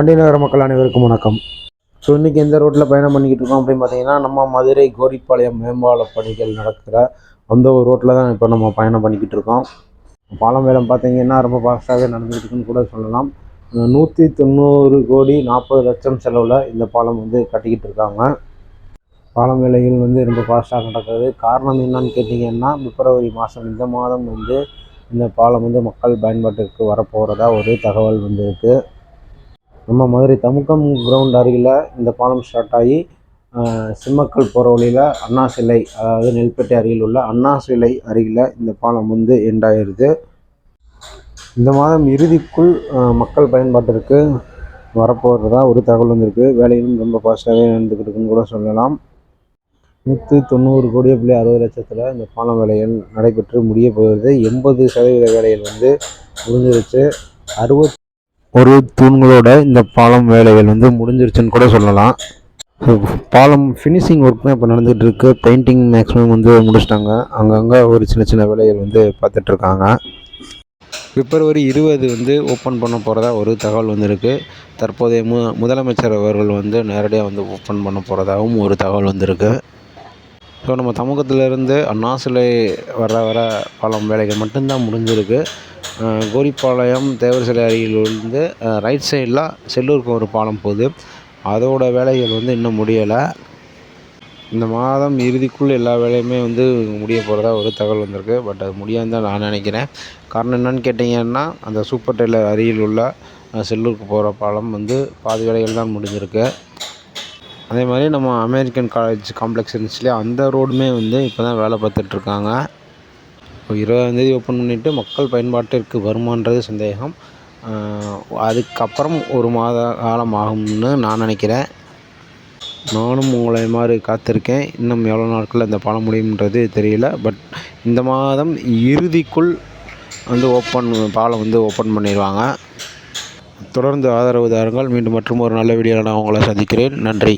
வண்டி நகர மக்கள் அனைவருக்கும் வணக்கம். ஸோ இன்றைக்கி எந்த ரோட்டில் பயணம் பண்ணிக்கிட்டு இருக்கோம் அப்படின்னு பார்த்தீங்கன்னா நம்ம மதுரை கோரிப்பாளையம் மேம்பால பணிகள் நடக்கிற அந்த ஒரு ரோட்டில் தான் இப்போ நம்ம பயணம் பண்ணிக்கிட்டு இருக்கோம். பாலம் வேலை பார்த்தீங்கன்னா ரொம்ப ஃபாஸ்ட்டாகவே நடந்துக்கிட்டு இருக்குன்னு கூட சொல்லலாம். நூற்றி தொண்ணூறு கோடி நாற்பது லட்சம் செலவில் இந்த பாலம் வந்து கட்டிக்கிட்டு இருக்காங்க. பாலம் வேலைகள் வந்து ரொம்ப ஃபாஸ்ட்டாக நடக்கிறது காரணம் என்னன்னு கேட்டிங்கன்னா பிப்ரவரி மாதம் இந்த மாதம் வந்து இந்த பாலம் வந்து மக்கள் பயன்பாட்டிற்கு வரப்போகிறதா ஒரு தகவல் வந்திருக்கு நம்ம மதுரை தமுக்கம் கிரவுண்ட் அருகில் இந்த பாலம் ஸ்டார்ட் ஆகி சிம்மக்கல் போகிற வழியில் அண்ணா சிலை அதாவது நெல்பேட்டை அருகில் உள்ள அண்ணா சிலை அருகில் இந்த பாலம் வந்து எண்டாயிருது இந்த மாதம் இறுதிக்குள் மக்கள் பயன்பாட்டிற்கு வரப்போகிறதா ஒரு தகவல் வந்திருக்கு. வேலையும் ரொம்ப ஃபாஸ்ட்டாகவே நடந்துக்கிட்டு இருக்குன்னு கூட சொல்லலாம். நூற்றி தொண்ணூறு கோடி புள்ளி அறுபது லட்சத்தில் இந்த பாலம் வேலைகள் நடைபெற்று முடிய போகிறது. எண்பது சதவீத வேலைகள் வந்து முடிஞ்சிருச்சு. அறுபத் ஒரு தூண்களோட இந்த பாலம் வேலைகள் வந்து முடிஞ்சிருச்சுன்னு கூட சொல்லலாம். பாலம் ஃபினிஷிங் ஒர்க் தான் இப்போ நடந்துகிட்டு இருக்கு பெயிண்டிங் மேக்ஸிமம் வந்து முடிச்சிட்டாங்க. அங்கங்கே ஒரு சின்ன சின்ன வேலைகள் வந்து பார்த்துட்டு இருக்காங்க பிப்ரவரி இருபது வந்து ஓப்பன் பண்ண போகிறதா ஒரு தகவல் வந்திருக்கு. தற்போதைய மு முதலமைச்சர் அவர்கள் வந்து நேரடியாக வந்து ஓப்பன் பண்ண போகிறதாகவும் ஒரு தகவல் வந்திருக்கு. ஸோ நம்ம தமிழகத்திலேருந்து அண்ணா சிலை வர வர பாலம் வேலைகள் மட்டும்தான் முடிஞ்சிருக்கு. கோரிப்பாளையம் தேவர் சிலை அருகில் இருந்து ரைட் சைடில் செல்லூருக்கு ஒரு பாலம் போகுது. அதோடய வேலைகள் வந்து இன்னும் முடியலை. இந்த மாதம் இறுதிக்குள் எல்லா வேலையுமே வந்து முடிய போகிறதா ஒரு தகவல் வந்திருக்கு. பட் அது முடியாதுன்னு தான் நான் நினைக்கிறேன். காரணம் என்னன்னு கேட்டிங்கன்னா அந்த சூப்பர் டெய்லர் அருகில் உள்ள செல்லூருக்கு போகிற பாலம் வந்து பாதி வேலைகள் தான் முடிஞ்சிருக்கு. அதே மாதிரி நம்ம அமெரிக்கன் காலேஜ் காம்ப்ளெக்ஸ் இருந்துச்சு இல்லையா அந்த ரோடுமே வந்து இப்போ தான் வேலை பார்த்துட்ருக்காங்க இப்போ இருபதாந்தேதி ஓப்பன் பண்ணிவிட்டு மக்கள் பயன்பாட்டிற்கு வருமானது சந்தேகம். அதுக்கப்புறம் ஒரு மாத காலம் ஆகும்னு நான் நினைக்கிறேன். நானும் உங்களை மாதிரி காத்திருக்கேன். இன்னும் எவ்வளோ நாட்களில் இந்த பாலம் முடியும்ன்றது தெரியல. பட் இந்த மாதம் இறுதிக்குள் வந்து ஓப்பன் பாலம் வந்து ஓப்பன் பண்ணிடுவாங்க. தொடர்ந்து ஆதரவு தாருங்கள். மீண்டும் மற்றும் ஒரு நல்ல வீடியோவில் நான் உங்களை சந்திக்கிறேன். நன்றி.